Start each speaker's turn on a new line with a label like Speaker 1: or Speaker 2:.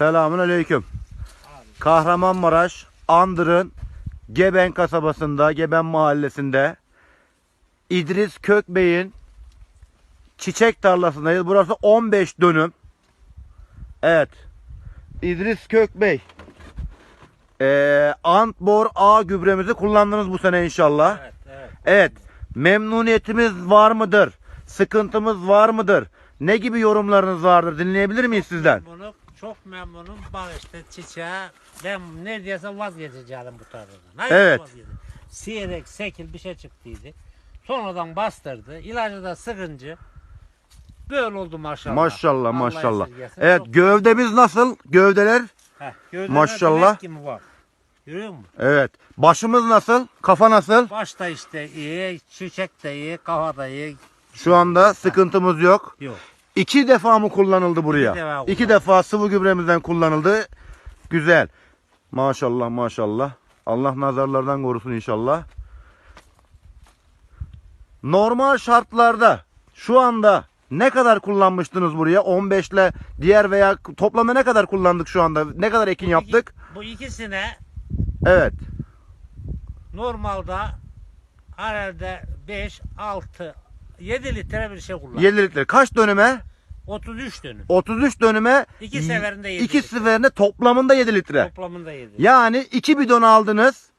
Speaker 1: Selamun aleyküm. Kahramanmaraş, Andır'ın Geben kasabasında, Geben mahallesinde İdris Kökbey'in çiçek tarlasındayız. Burası 15 dönüm. Evet. İdris Kökbey. Ee, Antbor A gübremizi kullandınız bu sene inşallah.
Speaker 2: Evet, evet.
Speaker 1: Evet. Memnuniyetimiz var mıdır? Sıkıntımız var mıdır? Ne gibi yorumlarınız vardır? Dinleyebilir miyiz sizden?
Speaker 2: Memnunum, çok memnunum. Bak işte çiçeğe ben neredeyse vazgeçeceğim bu tarladan. Hayır,
Speaker 1: Evet.
Speaker 2: vazgeçeceğim. Siyerek, sekil bir şey çıktıydı. Sonradan bastırdı. İlacı da sıkınca böyle oldu maşallah.
Speaker 1: Maşallah
Speaker 2: Allah
Speaker 1: maşallah.
Speaker 2: esirgesin.
Speaker 1: Evet
Speaker 2: Çok-
Speaker 1: gövdemiz nasıl? Gövdeler.
Speaker 2: Heh,
Speaker 1: maşallah.
Speaker 2: gibi var. Görüyor musun?
Speaker 1: Evet. Başımız nasıl? Kafa nasıl?
Speaker 2: Başta işte iyi, çiçek de iyi, kafa da iyi.
Speaker 1: Şu anda sıkıntımız yok.
Speaker 2: Yok.
Speaker 1: İki defa mı kullanıldı buraya?
Speaker 2: İki defa
Speaker 1: İki defa sıvı gübremizden kullanıldı. Güzel. Maşallah maşallah. Allah nazarlardan korusun inşallah. Normal şartlarda şu anda ne kadar kullanmıştınız buraya? 15 ile diğer veya toplamda ne kadar kullandık şu anda? Ne kadar ekin
Speaker 2: Bu
Speaker 1: yaptık?
Speaker 2: iki- bu ikisine
Speaker 1: Evet.
Speaker 2: normalde herhalde 5, 6, 7 litre bir şey kullandım.
Speaker 1: 7 litre. Kaç dönüme?
Speaker 2: 33 dönüm.
Speaker 1: 33 dönüme.
Speaker 2: İki seferinde yedi
Speaker 1: İki
Speaker 2: litre.
Speaker 1: seferinde toplamında 7 litre.
Speaker 2: Toplamında 7.
Speaker 1: Yani 2 bidon aldınız.